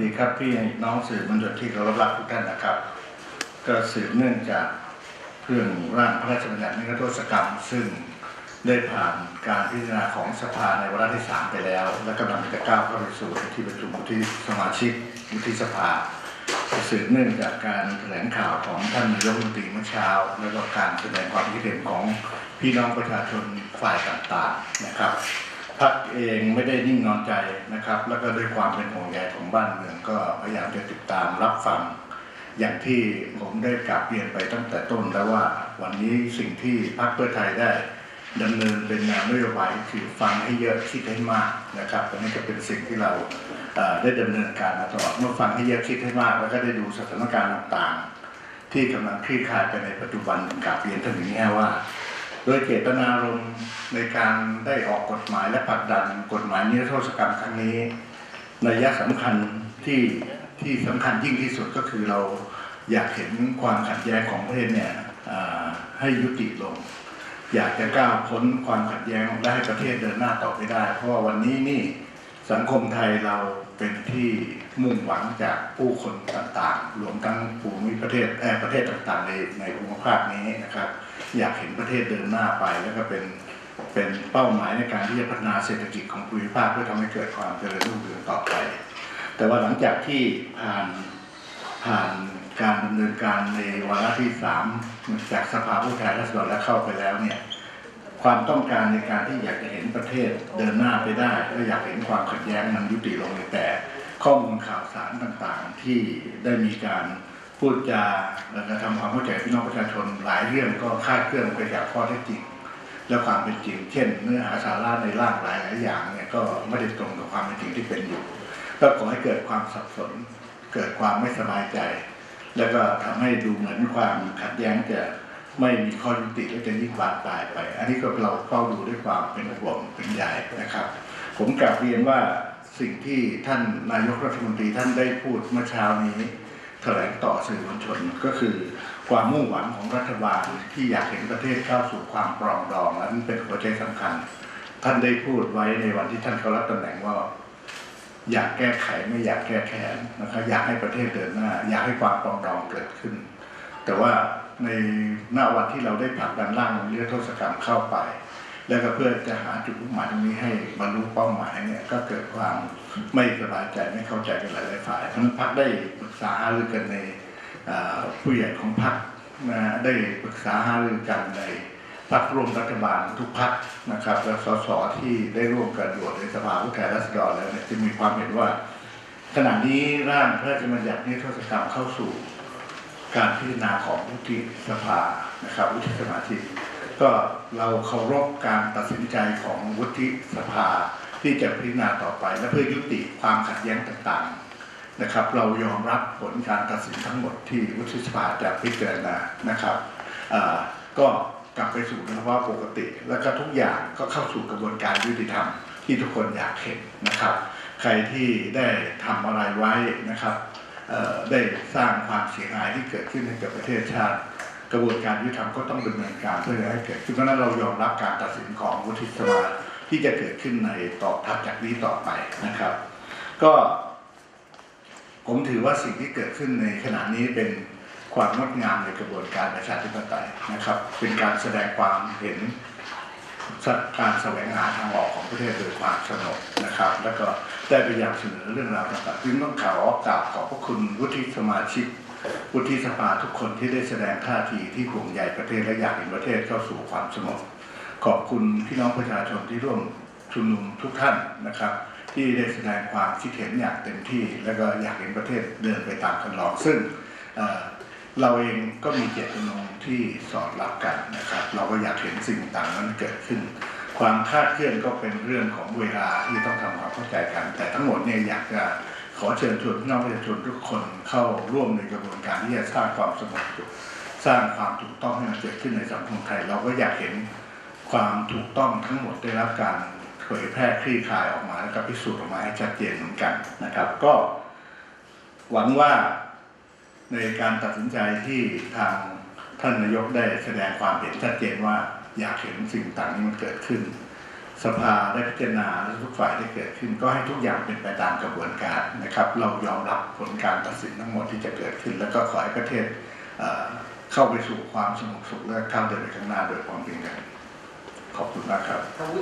ดีครับพี่น้องสื่อมวลชนที่เคารพรักทุกท่านนะครับ ก็สืบเนื่องจากเรื่องร่างพระราชบัญญัตินิรโทษกรรม ซึ่งได้ผ่านการพิจารณาของสภาในวาระที่ 3 ไปแล้ว และกำลังจะก้าวเข้าไปสู่ที่ประชุมวุฒิสมาชิกวุฒิสภาสืบเนื่องจากการแถลงข่าวของท่านนายกรัฐมนตรีเมื่อเช้า และก็การแสดงความคิดเห็นของพี่น้องประชาชนฝ่ายต่างๆนะครับ พรรคเองไม่ได้นิ่งนอนใจนะครับ แล้วก็ด้วยความเป็นห่วงใยของบ้านเมืองก็พยายามจะติดตามรับฟัง อย่างที่ผมได้กราบเรียนไปตั้งแต่ต้นแล้วว่า วันนี้สิ่งที่พรรคเพื่อไทยได้ดำเนินเป็นแนวนโยบายคือฟังให้เยอะคิดให้มากนะครับอันนี้ก็เป็นสิ่งที่เราได้ดำเนินการมาตลอดเมื่อฟังให้เยอะคิดให้มาก แล้วก็ได้ดูสถานการณ์ต่างๆ ที่กำลังคลี่คลายไปในปัจจุบันกราบเรียนท่านอย่างนี้ว่า ดยเจตนารมณ์ในการได้ออกกฎหมายและผลักดันกฎหมายนิรโทษกรรมครั้งนี้ในัยะสำคัญที่ที่สำคัญยิ่งที่สุดก็คือเราอยากเห็นความขัดแย้งของประเทศเนี่ยให้ยุติลง อยากจะก้าวพ้นความขัดแย้งและให้ประเทศเดินหน้าต่อไปได้ เพราะว่าวันนี้นี่สังคมไทยเราเป็นที่มุ่งหวังจากผู้คนต่างๆรวมทั้งภูมิประเทศแออประเทศต่างๆในในภูมิภาคนี้นะครับ อยากเห็นประเทศเดินหน้าไป แล้วก็เป็นเป็นเป้าหมายในการที่จะพัฒนาเศรษฐกิจของภูมิภาคเพื่อทำให้เกิดความเจริญรุ่งเรืองต่อไป แต่ว่าหลังจากที่ผ่านผ่านการดำเนินการในวาระที่สามจากสภาผู้แทนราษฎรและเข้าไปแล้วเนี่ยความต้องการในการที่อยากจะเห็นประเทศเดินหน้าไปได้และอยากเห็นความขัดแย้งมันยุติลงแต่ ข้อมูลข่าวสารต่างๆที่ได้มีการ พูดจาและกระทำความเข้าใจพี่น้องประชาชนหลายเรื่องก็คาดเคลื่อนไปจากข้อเท็จจริง และความเป็นจริง เช่น เนื้อหาสาระในร่างหลายหลายอย่างเนี่ยก็ไม่ได้ตรงกับความเป็นจริงที่เป็นอยู่ ก็ขอให้เกิดความสับสน เกิดความไม่สบายใจ แล้วก็ทำให้ดูเหมือนความขัดแย้งจะไม่มีข้อยุติและจะยิ่งบานปลายไป อันนี้ก็เราเฝ้าดูด้วยความเป็นห่วงเป็นใยนะครับ ผมกลับเรียนว่าสิ่งที่ท่านนายกรัฐมนตรีท่านได้พูดเมื่อเช้านี้ แถลงต่อสื่อมวลชนก็คือ ความมุ่งหวังของรัฐบาลที่อยากเห็นประเทศเข้าสู่ความปรองดองและนั่นเป็นหัวใจสำคัญ ท่านได้พูดไว้ในวันที่ท่านเข้ารับตำแหน่งว่า อยากแก้ไขไม่อยากแก้แค้นนะครับอยากให้ประเทศเดินหน้า อยากให้ความปรองดองเกิดขึ้น แต่ว่าในหน้าวันที่เราได้ผลักดันร่างนิรโทษกรรมเข้าไป แล้วก็เพื่อจะหาจุดมุ่งหมายตรงนี้ให้บรรลุเป้าหมายเนี่ยก็เกิดความไม่สบายใจไม่เข้าใจกันหลายๆฝ่ายเพราะนั้นพักได้ปรึกษาหารือกันในผู้ใหญ่ของพักนะได้ปรึกษาหารือกันในพักร่วมรัฐบาลทุกพักนะครับและสสที่ได้ร่วมกันโหวตในสภาผู้แทนราษฎรแล้วเนี่ยจะมีความเห็นว่า ขณะนี้ร่างพระราชบัญญัตินิรโทษกรรมเข้าสู่การพิจารณาของวุฒิสภานะครับวุฒิสมาชิก ก็เราเคารพการตัดสินใจของวุฒิสภาที่จะพิจารณาต่อไป และเพื่อยุติความขัดแย้งต่างๆนะครับ เรายอมรับผลการตัดสินทั้งหมดที่วุฒิสภาจะพิจารณานะครับก็กลับไปสู่ภาวะปกติ แล้วก็ทุกอย่างก็เข้าสู่กระบวนการยุติธรรมที่ทุกคนอยากเห็นนะครับ ใครที่ได้ทำอะไรไว้นะครับได้สร้างความเสียหายที่เกิดขึ้นให้กับประเทศชาติ กระบวนการยุติธรรมก็ต้องดำเนินการเพื่อให้เกิดขึ้นเพราะฉะนั้นเรายอมรับการตัดสินของวุฒิสภาที่จะเกิดขึ้นในต่อถัดจากนี้ต่อไปนะครับ ก็ผมถือว่าสิ่งที่เกิดขึ้นในขณะนี้เป็นความงดงามในกระบวนการประชาธิปไตยนะครับ เป็นการแสดงความเห็นการแสวงหาทางออกของประเทศโดยความสงบนะครับ แล้วก็ได้พยายามเสนอเรื่องราวต่างๆจึงต้องข่าวออกกราบขอบพระคุณวุฒิสมาชิก วุฒิสภาทุกคนที่ได้แสดงท่าทีที่ห่วงใยประเทศและอยากเห็นประเทศเข้าสู่ความสงบขอบคุณพี่น้องประชาชนที่ร่วมชุมนุมทุกท่านนะครับ ที่ได้แสดงความคิดเห็นอย่างเต็มที่ แล้วก็อยากเห็นประเทศเดินไปตามคันลอง ซึ่งเเราเองก็มีเจตจำนงที่สอดรับกันนะครับ เราก็อยากเห็นสิ่งต่างนั้นเกิดขึ้น ความคาดเคลื่อนก็เป็นเรื่องของเวลาที่ต้องทำความเข้าใจกัน แต่ทั้งหมดเนี่ยอยากจะ ขอเชิญชวนพี่น้องประชาชนทุกคนเข้าร่วมในกระบวนการที่จะสร้างความสงบสุขสร้างความถูกต้องให้มันเกิดขึ้นในสังคมไทย เราก็อยากเห็นความถูกต้องทั้งหมดได้รับการเผยแพร่คลี่คลายออกมาแล้วก็พิสูจน์ออกมาให้ชัดเจนเหมือนกันนะครับ ก็หวังว่าในการตัดสินใจที่ทางท่านนายกได้แสดงความเห็นชัดเจนว่าอยากเห็นสิ่งต่างนี้มันเกิดขึ้น สภาได้พิจารณาและทุกฝ่ายได้เกิดขึ้น ก็ให้ทุกอย่างเป็นไปตามกระบวนการนะครับ เรายอมรับผลการตัดสินทั้งหมดที่จะเกิดขึ้น แล้วก็ขอให้ประเทศเเข้าไปสู่ความสงบสุขและก้าวเดินไปข้างหน้าโดยความเป็นกันขอบคุณมากครับ